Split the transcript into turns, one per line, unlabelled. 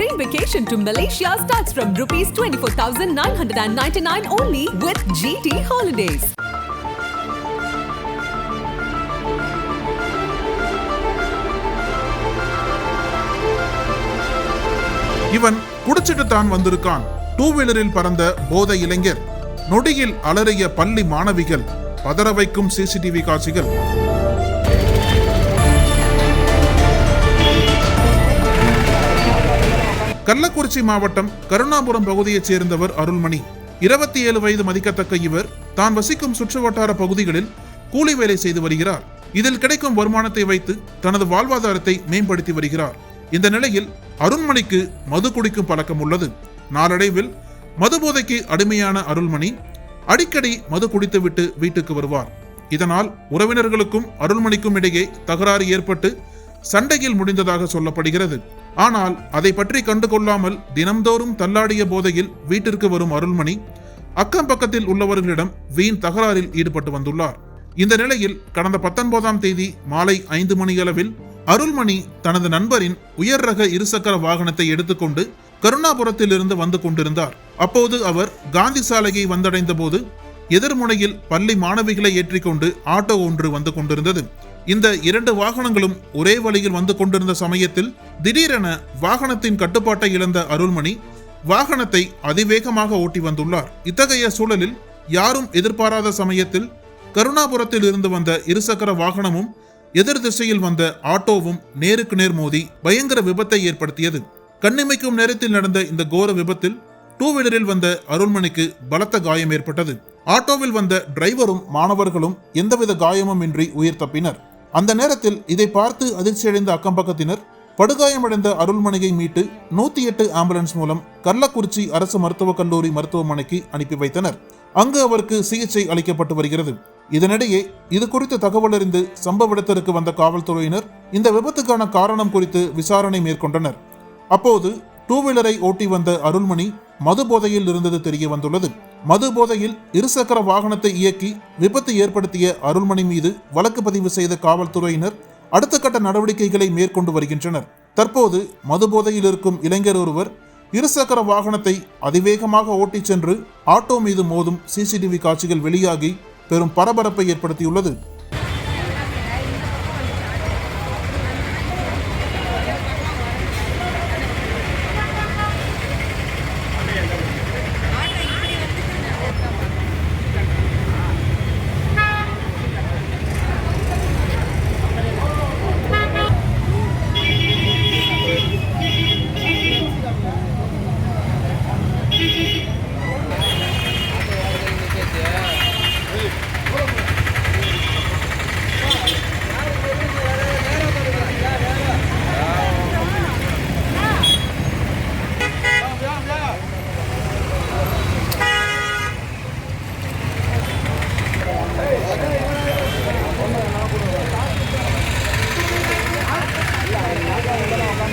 train vacation to Malaysia starts from rupees 24,999 only with GT Holidays.
இவன் குடிச்சிட்டு தான் வந்திருக்கான். டூ வீலரில் பறந்த போதை இளைஞர். நொடியில் அலறிய பள்ளி மாணவிகள். பதற வைக்கும் சிசிடிவி காட்சிகள். கள்ளக்குறிச்சி மாவட்டம் கருணாபுரம் பகுதியைச் சேர்ந்தவர் அருள்மணி. இருபத்தி ஏழு வயது மதிக்கத்தக்க இவர் தான் வசிக்கும் சுற்றுவட்டார பகுதிகளில் கூலி வேலை செய்து வருகிறார். இதில் கிடைக்கும் வருமானத்தை வைத்து தனது வாழ்வாதாரத்தை மேம்படுத்தி வருகிறார். இந்த நிலையில் அருண்மணிக்கு மது குடிக்கும் பழக்கம் உள்ளது. நாளடைவில் மது போதைக்கு அடிமையான அருள்மணி அடிக்கடி மது குடித்துவிட்டு வீட்டுக்கு வருவார். இதனால் உறவினர்களுக்கும் அருள்மணிக்கும் இடையே தகராறு ஏற்பட்டு சண்டையில் முடிந்ததாக சொல்லப்படுகிறது. ஆனால் அதை பற்றி கண்டுகொள்ளாமல் தினம்தோறும் தள்ளாடிய போதையில் வீட்டிற்கு வரும் அருள்மணி அக்கம் பக்கத்தில் உள்ளவர்களிடம் வீண் தகராறில் ஈடுபட்டு வந்துள்ளார். இந்த நிலையில் கடந்த பத்தொன்பதாம் தேதி மாலை ஐந்து மணியளவில் அருள்மணி தனது நண்பரின் உயர் ரக இருசக்கர வாகனத்தை எடுத்துக்கொண்டு கருணாபுரத்தில் இருந்து வந்து கொண்டிருந்தார். அப்போது அவர் காந்தி சாலையை வந்தடைந்த போது எதிர்முனையில் பள்ளி மாணவிகளை ஏற்றிக்கொண்டு ஆட்டோ ஒன்று வந்து கொண்டிருந்தது. இந்த இரண்டு வாகனங்களும் ஒரே வழியில் வந்து கொண்டிருந்த சமயத்தில் திடீரென வாகனத்தின் கட்டுப்பாட்டை இழந்த அருள்மணி வாகனத்தை அதிவேகமாக ஓட்டி வந்துள்ளார். இத்தகைய சூழலில் யாரும் எதிர்பாராத சமயத்தில் கருணாபுரத்தில் இருந்து வந்த இருசக்கர வாகனமும் எதிர் திசையில் வந்த ஆட்டோவும் நேருக்கு நேர் மோதி பயங்கர விபத்தை ஏற்படுத்தியது. கண்ணிமைக்கும் நேரத்தில் நடந்த இந்த கோர விபத்தில் டூ வீலரில் வந்த அருள்மணிக்கு பலத்த காயம் ஏற்பட்டது. ஆட்டோவில் வந்த டிரைவரும் மாணவர்களும் எந்தவித காயமும் இன்றி உயிர் தப்பினர். அந்த நேரத்தில் இதை பார்த்து அதிர்ச்சியடைந்த அக்கம்பக்கத்தினர் படுகாயமடைந்த அருள்மணியை மீட்டு நூத்தி எட்டு ஆம்புலன்ஸ் மூலம் கள்ளக்குறிச்சி அரசு மருத்துவக் கல்லூரி மருத்துவமனைக்கு அனுப்பி வைத்தனர். அங்கு அவருக்கு சிகிச்சை அளிக்கப்பட்டு வருகிறது. இதனிடையே இது குறித்து தகவல் அறிந்து சம்பவ இடத்திற்கு வந்த காவல்துறையினர் இந்த விபத்துக்கான காரணம் குறித்து விசாரணை மேற்கொண்டனர். அப்போது டூ வீலரை ஓட்டி வந்த அருள்மணி மது போதையில் இருந்தது தெரிய வந்துள்ளது. மது போதையில் இருசக்கர வாகனத்தை இயக்கி விபத்து ஏற்படுத்திய அருள்மணி மீது வழக்கு பதிவு செய்த காவல்துறையினர் அடுத்த கட்ட நடவடிக்கைகளை மேற்கொண்டு வருகின்றனர். தற்போது மது போதையில் இருக்கும் இளைஞர் ஒருவர் இருசக்கர வாகனத்தை அதிவேகமாக ஓட்டிச் சென்று ஆட்டோ மீது மோதும் சிசிடிவி காட்சிகள் வெளியாகி பெரும் பரபரப்பை ஏற்படுத்தியுள்ளது.